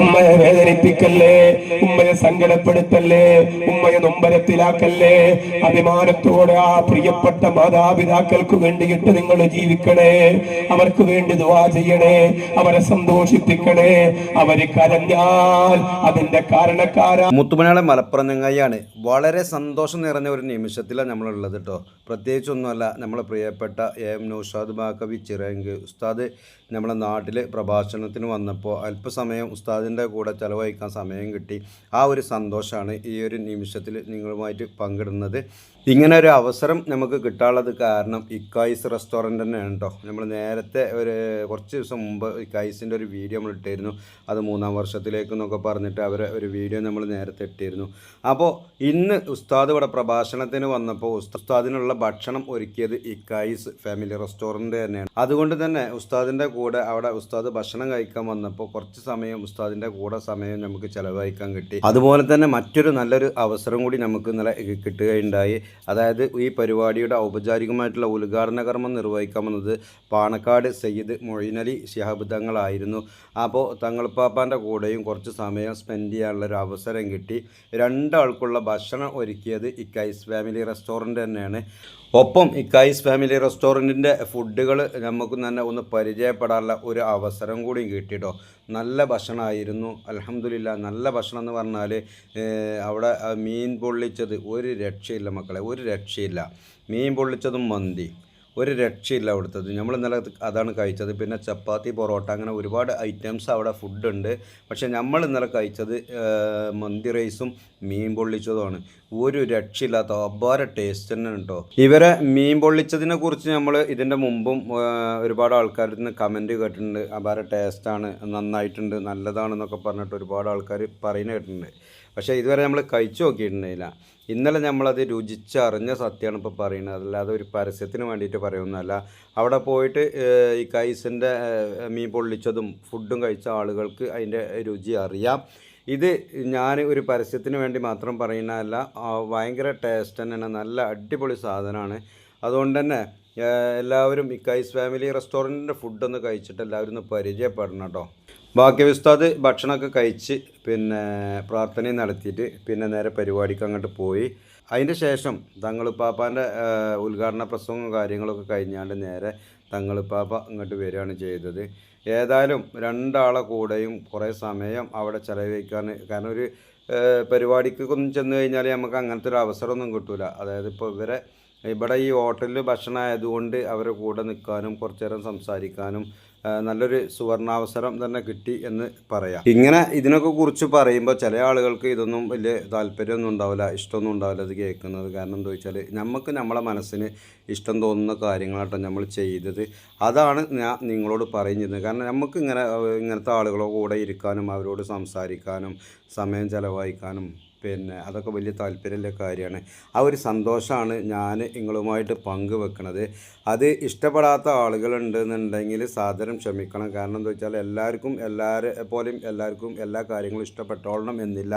ഉമ്മയെ വേദനിപ്പിക്കല്ലേ? ഉമ്മയെ സങ്കടപ്പെടുത്തല്ലേ? ഉമ്മയെ നൊമ്പരത്തിലാക്കല്ലേ? അഭിമാനത്തോടെ ആ പ്രിയപ്പെട്ട മാതാപിതാക്കൾക്ക് വേണ്ടിയിട്ട് നിങ്ങൾ ജീവിക്കണേ. അവർക്ക് വേണ്ടി ദുവാ ചെയ്യണേ. അവരെ സന്തോഷിപ്പിക്കണേ. അവർ കരഞ്ഞാൽ അതിന്റെ കാരണക്കാരാ. മുത്തുമലയാളം മലപ്പുറം വളരെ സന്തോഷം നിറഞ്ഞ ഒരു നിമിഷത്തിലാണ് നമ്മളുള്ളത് കേട്ടോ പ്രത്യേകിച്ചൊന്നുമല്ല നമ്മളെ പ്രിയപ്പെട്ട എ നൗഷാദ് ബാക്കവി ചിറങ്ക്. ഉസ്താദ് നമ്മളെ നാട്ടിലെ പ്രഭാഷണത്തിന് വന്നപ്പോൾ അല്പസമയം ഉസ്താദിന്റെ കൂടെ ചിലവഴിക്കാൻ സമയം കിട്ടി. ആ ഒരു സന്തോഷമാണ് ഈ ഒരു നിമിഷത്തിൽ നിങ്ങളുമായിട്ട് പങ്കിടുന്നത്. ഇങ്ങനെ ഒരു അവസരം നമുക്ക് കിട്ടാനുള്ളത് കാരണം ഇക്കായിസ് റെസ്റ്റോറന്റ് തന്നെയാണ് കേട്ടോ നമ്മൾ നേരത്തെ ഒരു കുറച്ച് ദിവസം മുമ്പ് ഇക്കായിസിന്റെ ഒരു വീഡിയോ നമ്മൾ ഇട്ടിരുന്നു. അത് മൂന്നാം വർഷത്തിലേക്ക് എന്നൊക്കെ പറഞ്ഞിട്ട് അവരെ ഒരു വീഡിയോ നമ്മൾ നേരത്തെ ഇട്ടിരുന്നു. അപ്പോൾ ഇന്ന് ഉസ്താദ് ഇവിടെ പ്രഭാഷണത്തിന് വന്നപ്പോൾ ഉസ്താദിനുള്ള ഭക്ഷണം ഒരുക്കിയത് ഇക്കായിസ് ഫാമിലി റെസ്റ്റോറന്റ് തന്നെയാണ്. അതുകൊണ്ട് തന്നെ ഉസ്താദിന്റെ കൂടെ അവിടെ ഉസ്താദ് ഭക്ഷണം കഴിക്കാൻ വന്നപ്പോൾ കുറച്ച് സമയം ഉസ്താദിന്റെ കൂടെ സമയം നമുക്ക് ചിലവഴിക്കാൻ കിട്ടി. അതുപോലെ തന്നെ മറ്റൊരു നല്ലൊരു അവസരം കൂടി നമുക്ക് ഇന്നലെ കിട്ടുകയുണ്ടായി. അതായത് ഈ പരിപാടിയുടെ ഔപചാരികമായിട്ടുള്ള ഉദ്ഘാടന കർമ്മം നിർവഹിക്കാൻ വന്നത് പാണക്കാട് സയ്യിദ് മൊയ്നലി ശിഹാബ് തങ്ങളായിരുന്നു. അപ്പോൾ തങ്ങൾപ്പാപ്പാന്റെ കൂടെയും കുറച്ച് സമയം സ്പെൻഡ് ചെയ്യാനുള്ള ഒരു അവസരം കിട്ടി. രണ്ടാൾക്കുള്ള ഭക്ഷണം ഒരുക്കിയത് ഇക്കൈസ് ഫാമിലി റെസ്റ്റോറന്റ് തന്നെയാണ്. ഒപ്പം ഇക്കായിസ് ഫാമിലി റെസ്റ്റോറന്റിന്റെ ഫുഡുകൾ നമുക്ക് തന്നെ ഒന്ന് പരിചയപ്പെടാനുള്ള ഒരു അവസരം കൂടി കിട്ടിട്ടോ നല്ല ഭക്ഷണമായിരുന്നു. അലഹമില്ല നല്ല ഭക്ഷണം എന്ന് പറഞ്ഞാൽ അവിടെ മീൻ പൊള്ളിച്ചത് ഒരു രക്ഷയില്ല മക്കളെ ഒരു രക്ഷയില്ല. മീൻ പൊള്ളിച്ചതും മന്തി. ഒരു രക്ഷയില്ല അവിടുത്തത്. നമ്മൾ ഇന്നലെ അതാണ് കഴിച്ചത്. പിന്നെ ചപ്പാത്തി പൊറോട്ട അങ്ങനെ ഒരുപാട് ഐറ്റംസ് അവിടെ ഫുഡ് ഉണ്ട്. പക്ഷേ നമ്മൾ ഇന്നലെ കഴിച്ചത് മന്തി റൈസും മീൻ പൊള്ളിച്ചതുമാണ് ഒരു രക്ഷയില്ലാത്ത അപാര ടേസ്റ്റ് തന്നെ കേട്ടോ ഇവരെ മീൻ പൊള്ളിച്ചതിനെ കുറിച്ച് നമ്മൾ ഇതിന്റെ മുമ്പും ഒരുപാട് ആൾക്കാരിൽ നിന്ന് കമന്റ് കേട്ടിട്ടുണ്ട്. അപാര ടേസ്റ്റാണ് നന്നായിട്ടുണ്ട് നല്ലതാണെന്നൊക്കെ പറഞ്ഞിട്ട് ഒരുപാട് ആൾക്കാർ പറയുന്നത് കേട്ടിട്ടുണ്ട്. പക്ഷേ ഇതുവരെ നമ്മൾ കഴിച്ചു നോക്കിയിട്ടുണ്ടായില്ല. ഇന്നലെ നമ്മളത് രുചിച്ചറിഞ്ഞ സത്യമാണ് ഇപ്പോൾ പറയുന്നത്. അല്ലാതെ ഒരു പരസ്യത്തിന് വേണ്ടിയിട്ട് പറയുന്നതല്ല. അവിടെ പോയിട്ട് ഈ കൈസിന്റെ മീൻ പൊള്ളിച്ചതും ഫുഡും കഴിച്ച ആളുകൾക്ക് അതിന്റെ രുചി അറിയാം. ഇത് ഞാൻ ഒരു പരസ്യത്തിന് വേണ്ടി മാത്രം പറയുന്നതല്ല ഭയങ്കര ടേസ്റ്റ് തന്നെയാണ് നല്ല അടിപൊളി സാധനമാണ്. അതുകൊണ്ട് തന്നെ എല്ലാവരും ഇക്കൈസ് കൈസ് ഫാമിലി റെസ്റ്റോറന്റിന്റെ ഫുഡൊന്ന് കഴിച്ചിട്ട് എല്ലാവരും ഒന്ന് പരിചയപ്പെടണം കേട്ടോ. ബാക്കി ഉസ്താദ് ഭക്ഷണമൊക്കെ കഴിച്ച് പിന്നെ പ്രാർത്ഥനയും നടത്തിയിട്ട് പിന്നെ നേരെ പരിപാടിക്ക് അങ്ങോട്ട് പോയി. അതിന്റെ ശേഷം തങ്ങളുപ്പാപ്പാന്റെ ഉദ്ഘാടന പ്രസംഗവും കാര്യങ്ങളൊക്കെ കഴിഞ്ഞാണ്ട് നേരെ തങ്ങളുപ്പാപ്പ ഇങ്ങോട്ട് വരികയാണ് ചെയ്തത്. ഏതായാലും രണ്ടാളെ കൂടെയും കുറേ സമയം അവിടെ ചിലവഴിക്കാൻ കാരണം ഒരു പരിപാടിക്കൊന്നും ചെന്ന് കഴിഞ്ഞാൽ നമുക്ക് അങ്ങനത്തെ ഒരു അവസരമൊന്നും കിട്ടില്ല അതായത് ഇപ്പോൾ ഇവരെ ഇവിടെ ഈ ഹോട്ടലിൽ ഭക്ഷണം ആയതുകൊണ്ട് അവരെ കൂടെ നിൽക്കാനും കുറച്ചു നേരം സംസാരിക്കാനും നല്ലൊരു സുവർണാവസരം തന്നെ കിട്ടി എന്ന് പറയാം. ഇങ്ങനെ ഇതിനൊക്കെ കുറിച്ച് പറയുമ്പോൾ ചില ആളുകൾക്ക് ഇതൊന്നും വലിയ താല്പര്യമൊന്നും ഉണ്ടാവില്ല ഇഷ്ടമൊന്നും ഉണ്ടാവില്ല ഇത് കേൾക്കുന്നത്. കാരണം എന്താ വെച്ചാൽ നമുക്ക് നമ്മളെ മനസ്സിന് ഇഷ്ടം തോന്നുന്ന കാര്യങ്ങളാട്ടോ നമ്മൾ ചെയ്തത്. അതാണ് ഞാൻ നിങ്ങളോട് പറയുന്നത്. കാരണം നമുക്ക് ഇങ്ങനെ ഇങ്ങനത്തെ ആളുകളോ കൂടെ ഇരിക്കാനും അവരോട് സംസാരിക്കാനും സമയം ചെലവഴിക്കാനും പിന്നെ അതൊക്കെ വലിയ താല്പര്യമുള്ള കാര്യമാണ്. ആ ഒരു സന്തോഷമാണ് ഞാൻ നിങ്ങളുമായിട്ട് പങ്കുവെക്കുന്നത് അത് ഇഷ്ടപ്പെടാത്ത ആളുകളുണ്ടെന്നുണ്ടെങ്കിൽ സാദരം ക്ഷമിക്കണം. കാരണം എന്താ വെച്ചാൽ എല്ലാവർക്കും എല്ലാവരെ പോലെയും എല്ലാവർക്കും എല്ലാ കാര്യങ്ങളും ഇഷ്ടപ്പെട്ടോളണം എന്നില്ല.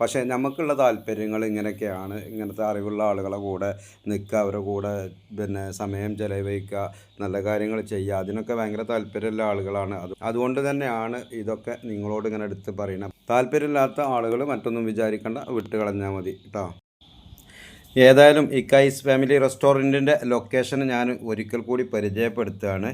പക്ഷേ നമുക്കുള്ള താല്പര്യങ്ങൾ ഇങ്ങനെയൊക്കെയാണ്. ഇങ്ങനത്തെ അറിവുള്ള ആളുകളെ കൂടെ നിൽക്കുക അവരുടെ കൂടെ പിന്നെ സമയം ചെലവഴിക്കുക നല്ല കാര്യങ്ങൾ ചെയ്യുക. അതിനൊക്കെ ഭയങ്കര താല്പര്യമുള്ള ആളുകളാണ്. അത് അതുകൊണ്ട് തന്നെയാണ് ഇതൊക്കെ നിങ്ങളോട് ഇങ്ങനെ എടുത്ത് പറയുന്നത് താല്പര്യമില്ലാത്ത ആളുകൾ മറ്റൊന്നും വിചാരിക്കേണ്ട വിട്ട് കളഞ്ഞാൽ മതി കേട്ടോ ഏതായാലും ഇക്കൈസ് ഫാമിലി റെസ്റ്റോറന്റിന്റെ ലൊക്കേഷൻ ഞാൻ ഒരിക്കൽ കൂടി പരിചയപ്പെടുത്തുകയാണ്.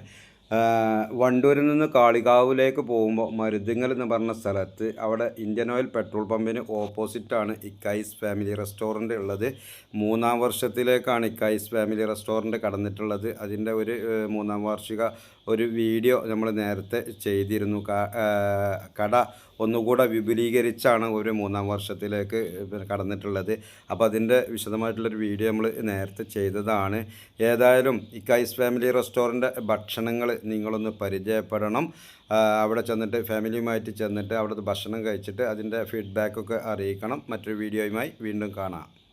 വണ്ടൂരിൽ നിന്ന് കാളികാവിലേക്ക് പോകുമ്പോൾ മരുതിങ്ങൽ എന്ന് പറഞ്ഞ സ്ഥലത്ത് അവിടെ ഇന്ത്യൻ ഓയിൽ പെട്രോൾ പമ്പിന് ഓപ്പോസിറ്റാണ് ഇക്കൈസ് ഫാമിലി റെസ്റ്റോറന്റ് ഉള്ളത്. മൂന്നാം വർഷത്തിലേക്കാണ് ഇക്കൈസ് ഫാമിലി റെസ്റ്റോറന്റ് കടന്നിട്ടുള്ളത്. അതിന്റെ ഒരു മൂന്നാം വാർഷിക ഒരു വീഡിയോ നമ്മൾ നേരത്തെ ചെയ്തിരുന്നു. കട ഒന്നുകൂടെ വിപുലീകരിച്ചാണ് ഒരു മൂന്നാം വർഷത്തിലേക്ക് കടന്നിട്ടുള്ളത്. അപ്പോൾ അതിന്റെ വിശദമായിട്ടുള്ളൊരു വീഡിയോ നമ്മൾ നേരത്തെ ചെയ്തതാണ്. ഏതായാലും ഇക്കൈസ് ഫാമിലി റെസ്റ്റോറന്റ് ഭക്ഷണങ്ങൾ നിങ്ങളൊന്ന് പരിചയപ്പെടണം. അവിടെ ചെന്നിട്ട് ഫാമിലിയുമായിട്ട് ചെന്നിട്ട് അവിടുത്തെ ഭക്ഷണം കഴിച്ചിട്ട് അതിന്റെ ഫീഡ്ബാക്കൊക്കെ അറിയിക്കണം. മറ്റൊരു വീഡിയോയുമായി വീണ്ടും കാണാം.